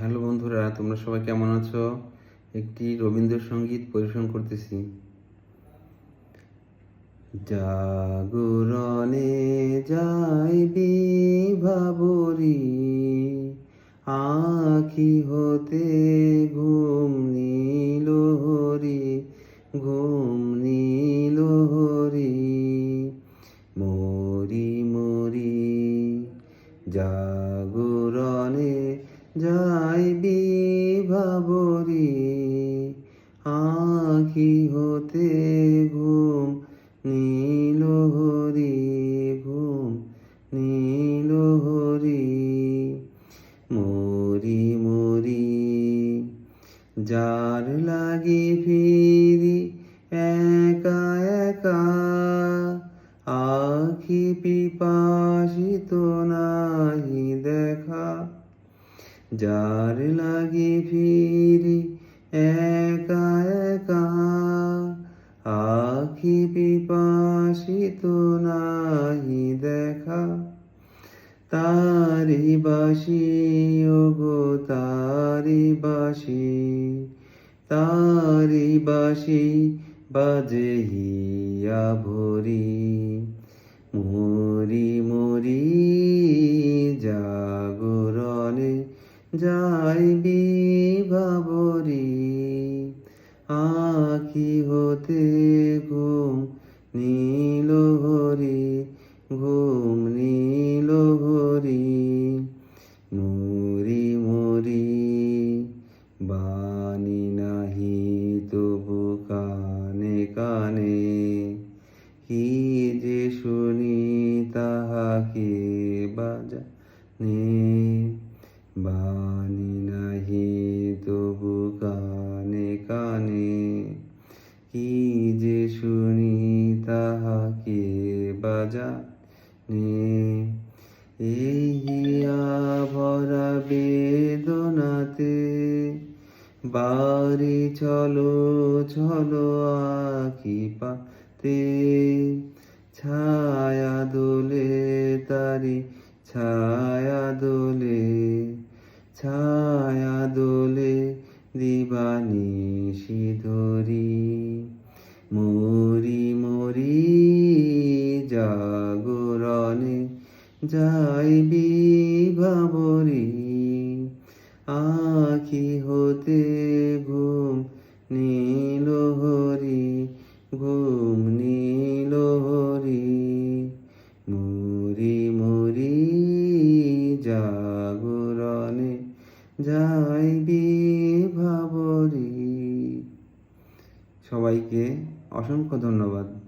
Hello বন্ধুরা, তোমরা সবাই কেমন আছো? একটি রবীন্দ্রসঙ্গীত পরিবেশন করতেছি। জাগরণে যাইবি ভাবরি আখি হতে ঘুম নীল ঘুম নীল মরি মরি, জাগরণে আখি হতে ঘুম, নীল হরি ঘুম, নীল হরি, মরি মরি। যার লাগি ফিরি, একা একা, আখি পিপাসিত নাহি দেখা। যার লাগি ফিরি, একা দেখা তারি বাসি ওগো তারি বাসি তারি বাসি বাজে হিয়া ভরি। মরি মরি জাগরণে যাইবি ভাবরি আখি হতে ঘুম ঘুম নীল হরি মরি মরি বাণী নাহি তবু কানে কানে। কি যে শুনি তাহাকে বাজা নে বাণী নাহি তবু কানে কানে। কি যে শুনি তাহাকে বাজা নে এই হিয়া ভরা বেদনাতে বাড়ি চলো চলো আখি পাতে। ছায়া দোলে তারি, ছায়া দোলে ছায়া দোলে দিবানি ধরি মরি মরি যাইবি ভাবরি আখি হতে ঘুম নীল হরি, ঘুম নীল হরি। মরি মরি জাগরণে যাইবি ভাবরি সবাইকে অসংখ্য ধন্যবাদ।